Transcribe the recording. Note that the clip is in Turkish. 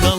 kal